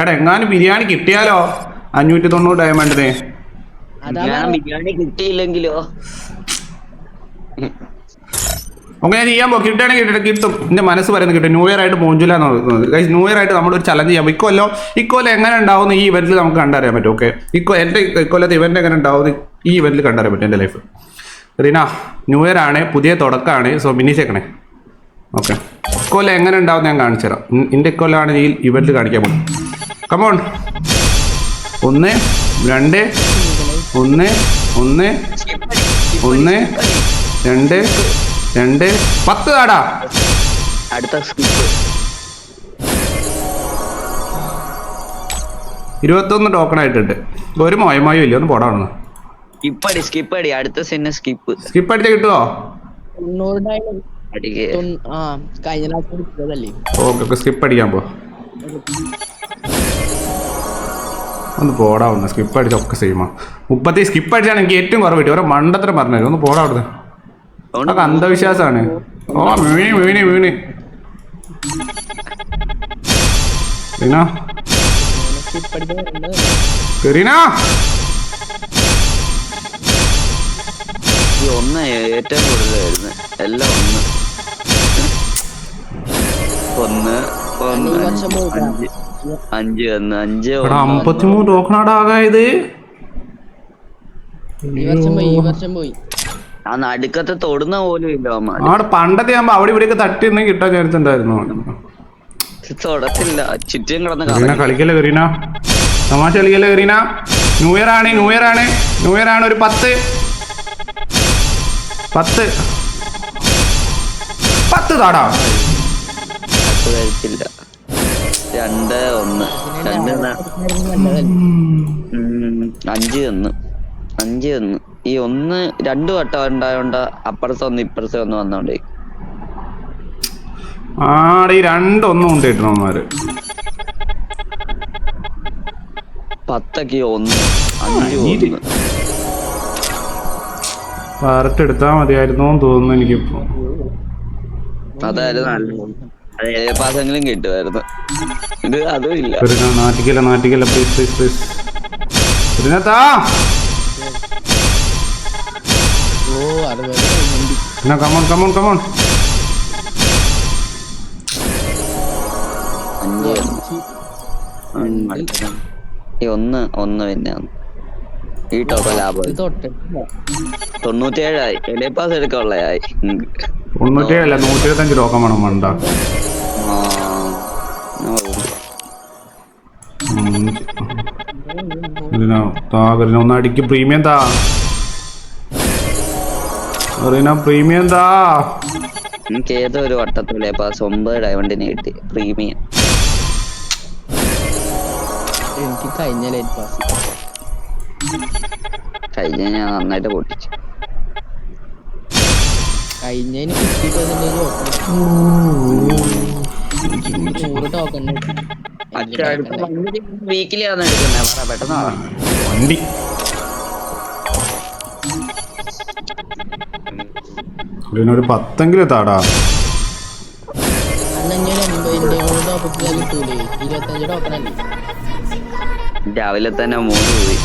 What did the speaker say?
എടാ എങ്ങാനും ബിരിയാണി കിട്ടിയാലോ? അഞ്ഞൂറ്റി തൊണ്ണൂറ് ഡയമണ്ടിന് ഞാൻ ബിരിയാണി കിട്ടിയില്ലെങ്കിലോ? അങ്ങനെ ചെയ്യാൻ പോകും കിട്ടുകയാണെങ്കിൽ കിട്ടും കിട്ടും എന്റെ മനസ്സ് പറയുന്നത് കിട്ടും. ന്യൂ ഇയർ ആയിട്ട് മോഞ്ചില്ലാന്ന് പറയുന്നത്. Guys, ന്യൂ ഇയർ ആയിട്ട് നമ്മളൊരു ചലഞ്ച് ചെയ്യാം. ഇക്കൊല്ലം ഇക്കൊല്ലം എങ്ങനെ ഉണ്ടാവുന്ന ഈ ഇവന്റിൽ നമുക്ക് കണ്ടറിയാൻ പറ്റും ഓക്കെ? ഇക്കൊ എന്റെ ഇക്കൊല്ലത്തെ ഇവന്റ് എങ്ങനെ ഉണ്ടാവുന്ന ഈ ഇവന്റിൽ കണ്ടറിയാൻ പറ്റും എന്റെ ലൈഫ് റീന ന്യൂ ഇയർ ആണ് പുതിയ തുടക്കമാണ്. സോ മിനിച്ചേക്കണേ ഓക്കെ. ഇക്കൊല്ലം എങ്ങനെ ഉണ്ടാവും ഞാൻ കാണിച്ചു തരാം എന്റെ ഇക്കൊല്ലാണ് ഈ ഇവന്റിൽ കാണിക്കാൻ പോകും കമോൺ ഒന്ന് രണ്ട് ഒന്ന് ഒന്ന് ഒന്ന് രണ്ട് രണ്ട്. പത്ത് കാടാ അടുത്ത സ്കിപ്പ് ഇരുപത്തൊന്ന് ടോക്കൺ ആയിട്ടുണ്ട്. ഒരു മോയമായും ഇല്ല ഒന്ന് പോടാ സ്കിപ്പ് അടി സ്കിപ്പ് അടി അടുത്ത സെന്നെ സ്കിപ്പ് സ്കിപ്പ് അടിച്ച കിട്ടുമോ ഓക്കെ സ്കിപ്പ് അടിക്കാൻ പോ ഒന്ന് പോടാ ഒന്ന് സ്കിപ്പ് അടിച്ച ഒക്കെ സെയിമാ മുപ്പത്തി സ്കിപ്പ് അടിച്ചാണ് എനിക്ക് ഏറ്റവും കുറവ് കിട്ടി ഓരോ മണ്ടത്തരം പറഞ്ഞു ഒന്ന് പോടാ അവിടുന്ന്. അതൊക്കെ അന്ധവിശ്വാസമാണ്. ഓ വീണി വീണി വീണി. റീന. റീന. ഒന്ന് ഏറ്റവും കൂടുതലായിരുന്നു. എല്ലാം ഒന്ന്. ഒന്ന് ഒന്ന് അഞ്ച് അഞ്ച് ഒന്ന് അഞ്ച് അമ്പത്തിമൂന്ന് ടോക്കണാടാ ആകായത് ഈ വർഷം പോയി ഈ വർഷം പോയി. ആ നടുക്കത്തെ തൊടുന്ന പോലും ഇല്ല അമ്മ അവിടെ പണ്ടത്തെ ആകുമ്പോ അവിടെ ഇവിടെയൊക്കെ തട്ടി ഒന്നും കിട്ടാൻ ചാൻസ് ഉണ്ടായിരുന്നു തൊടത്തില്ല. ചുറ്റും കിടന്ന് കറീന കളിക്കല്ലേ കറീന? തമാശ കളിക്കല്ലേ കറീന? ന്യൂ ഇയർ ആണ് ന്യൂ ഇയർ ആണ്. ന്യൂ ഇയർ ആണ് ഒരു പത്ത്. പത്ത്. പത്ത് താടാ. പത്ത് തരത്തില്ല രണ്ട് ഒന്ന്. രണ്ട് അഞ്ച് ഒന്ന്. അഞ്ച് ഒന്ന്. ഈ ഒന്ന് രണ്ടു വട്ടം ഉണ്ടായോണ്ട അപ്പുറത്തെ ഒന്ന് ഇപ്പുറത്തെ ഒന്ന് വന്നോണ്ടേ. ആടെ ഈ രണ്ടൊന്നും ഉണ്ട് കിട്ടണമാര് പത്തൊക്കെ ഒന്ന് അഞ്ച്. ഒന്ന്. എടുത്താൽ മതിയായിരുന്നു തോന്നുന്നു എനിക്കിപ്പോ. അതായിരുന്നു. പാസെങ്കിലും കിട്ടുമായിരുന്നു. ഇത് അതും ഇല്ല. നാട്ടിക്കല്ല നാട്ടിക്കല്ല please please please. Come on come on come on ഒന്ന്. ഒന്ന് ഒന്ന് പിന്നെ ഈ ടോക്ക ലാഭം തൊണ്ണൂറ്റിയേഴായി. എലിയപ്പാസ് എടുക്കാനുള്ളയായി തൊണ്ണൂറ്റിയേഴല്ല നൂറ്റി ഇരുപത്തഞ്ച് വേണം മണ്ട. കരീന താ കരീന ഒന്ന് അടിക്ക്. പ്രീമിയം താ. കരീന പ്രീമിയം താ. എനിക്ക് ഏതോ ഒരു വട്ടത്തിലെ പാസ് ഒമ്പത് ഡയമണ്ടിന് കിട്ടി. പ്രീമിയം. എനിക്ക് കഴിഞ്ഞ ലൈറ്റ് പാസ് കഴിഞ്ഞ ഞാൻ നന്നായിട്ട് പൊട്ടിച്ചു. കഴിഞ്ഞതിന് ഫിഫ്റ്റി അടുത്ത വീക്കിലി ആണ് എടുക്കുന്നത് പെട്ടെന്ന്. വണ്ടി ഒരു പത്തെങ്കിലും താടാ രാവിലെ തന്നെ മൂന്ന് പോയി.